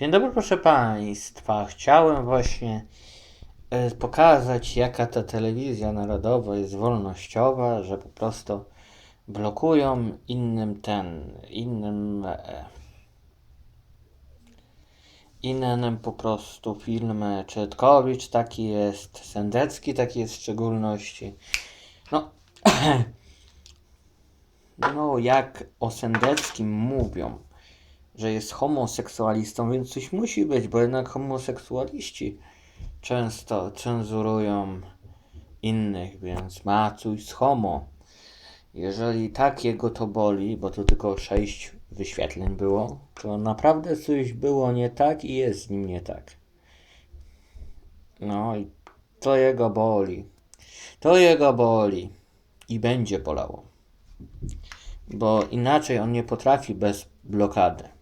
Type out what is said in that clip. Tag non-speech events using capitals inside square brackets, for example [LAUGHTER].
Dzień dobry, proszę Państwa. Chciałem właśnie e, pokazać, jaka ta telewizja narodowa jest wolnościowa, że po prostu blokują innym ten, innym, e, innym po prostu filmy. Czytkowicz taki jest, Sendecki taki jest w szczególności. No, [CLEARS THROAT] no jak o Sendeckim mówią, że jest homoseksualistą, więc coś musi być, bo jednak homoseksualiści często cenzurują innych, więc ma coś z homo. Jeżeli tak jego to boli, bo to tylko sześć wyświetleń było, to naprawdę coś było nie tak i jest z nim nie tak. No i to jego boli. To jego boli. I będzie bolało. Bo inaczej on nie potrafi bez blokady.